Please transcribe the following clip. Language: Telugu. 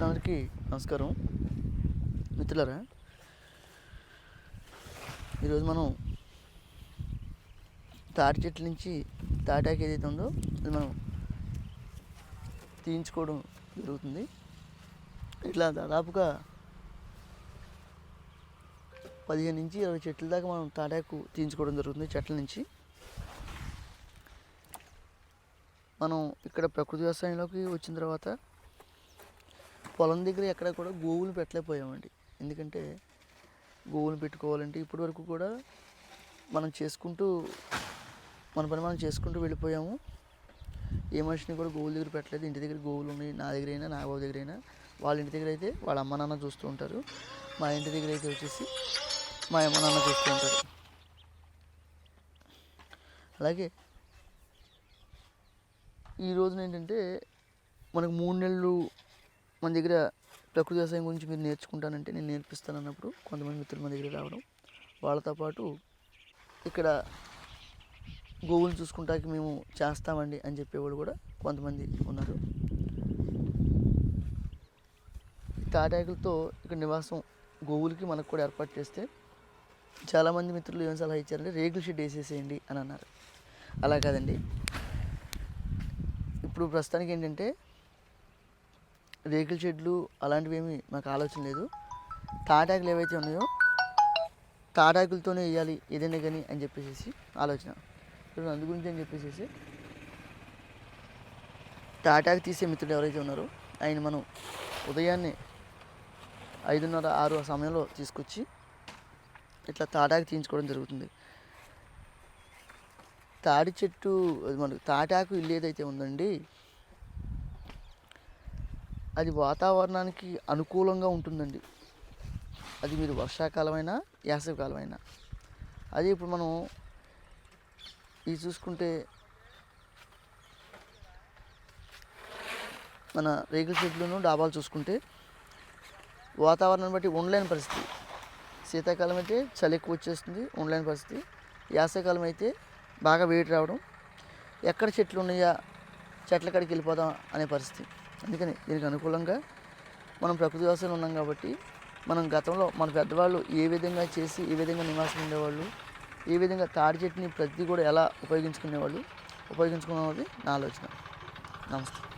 రైతులందరికీ నమస్కారం. మిత్రులారా ఈరోజు మనం తాటి చెట్ల నుంచి తాటాకు ఏదైతే ఉందో అది మనం తీయించుకోవడం జరుగుతుంది. ఇట్లా దాదాపుగా పదిహేను నుంచి ఇరవై చెట్ల దాకా మనం తాటాకు తీయించుకోవడం జరుగుతుంది చెట్ల నుంచి. మనం ఇక్కడ ప్రకృతి వ్యవసాయంలోకి వచ్చిన తర్వాత పొలం దగ్గర ఎక్కడ కూడా గోవులు పెట్టలేకపోయామండి. ఎందుకంటే గోవులు పెట్టుకోవాలంటే ఇప్పటి వరకు కూడా మనం చేసుకుంటూ మన పని మనం చేసుకుంటూ వెళ్ళిపోయాము. ఏ మనిషిని కూడా గోవుల దగ్గర పెట్టలేదు. ఇంటి దగ్గర గోవులు ఉన్నాయి. నా దగ్గర అయినా నా బాబు దగ్గర అయినా వాళ్ళ ఇంటి దగ్గర అయితే వాళ్ళ అమ్మ నాన్న చూస్తూ ఉంటారు. మా ఇంటి దగ్గర అయితే వచ్చేసి మా అమ్మ నాన్న చూస్తూ ఉంటారు. అలాగే ఈ రోజున ఏంటంటే మనకు మూడు నెలలు మన దగ్గర ప్రకృతి వ్యవసాయం గురించి మీరు నేర్చుకుంటానంటే నేను నేర్పిస్తాను అన్నప్పుడు కొంతమంది మిత్రులు మన దగ్గర రావడం. వాళ్ళతో పాటు ఇక్కడ గోవులు చూసుకుంటాకి మేము చేస్తామండి అని చెప్పేవాడు కూడా కొంతమంది ఉన్నారు. తాటాకులతో ఇక్కడ నివాసం గోవులకి మనకు కూడా ఏర్పాటు చేస్తే చాలామంది మిత్రులు ఏం సలహా ఇచ్చారంటే రేకుల షెడ్ వేసేసేయండి అని అన్నారు. అలా కాదండి. ఇప్పుడు ప్రస్తుతానికి ఏంటంటే రేకుల షెడ్లు అలాంటివి ఏమి మాకు ఆలోచన లేదు. తాటాకులు ఏవైతే ఉన్నాయో తాటాకులతోనే వేయాలి ఏదైనా కానీ అని చెప్పేసి ఆలోచన. ఇప్పుడు అందు గురించి అని చెప్పేసి తాటాకు తీసే మిత్రుడు ఎవరైతే ఉన్నారో ఆయన మనం ఉదయాన్నే ఐదున్నర ఆరు ఆ సమయంలో తీసుకొచ్చి ఇట్లా తాటాకు తీయించుకోవడం జరుగుతుంది. తాడి చెట్టు అది మనకు తాటాకు ఇల్లు ఏదైతే ఉందండి అది వాతావరణానికి అనుకూలంగా ఉంటుందండి. అది మీరు వర్షాకాలమైనా యాసవికాలమైనా. అదే ఇప్పుడు మనం ఇది చూసుకుంటే మన రేకుల షెడ్లను డాబాలు చూసుకుంటే వాతావరణాన్ని బట్టి ఉండలేని పరిస్థితి. శీతాకాలం అయితే చలి ఎక్కువ వచ్చేస్తుంది ఉండలేని పరిస్థితి. వేసవికాలం అయితే బాగా వేడి రావడం. ఎక్కడ చెట్లు ఉన్నాయా చెట్ల కాడికి వెళ్ళిపోదాం అనే పరిస్థితి. అందుకని దీనికి అనుకూలంగా మనం ప్రకృతి వ్యవసాయం ఉన్నాం కాబట్టి మనం గతంలో మన పెద్దవాళ్ళు ఏ విధంగా చేసి ఏ విధంగా నివాసం ఉండేవాళ్ళు ఏ విధంగా తాడి చెట్టుని ప్రతి కూడా ఎలా ఉపయోగించుకునేవాళ్ళు ఉపయోగించుకున్నది నా ఆలోచన. నమస్తే.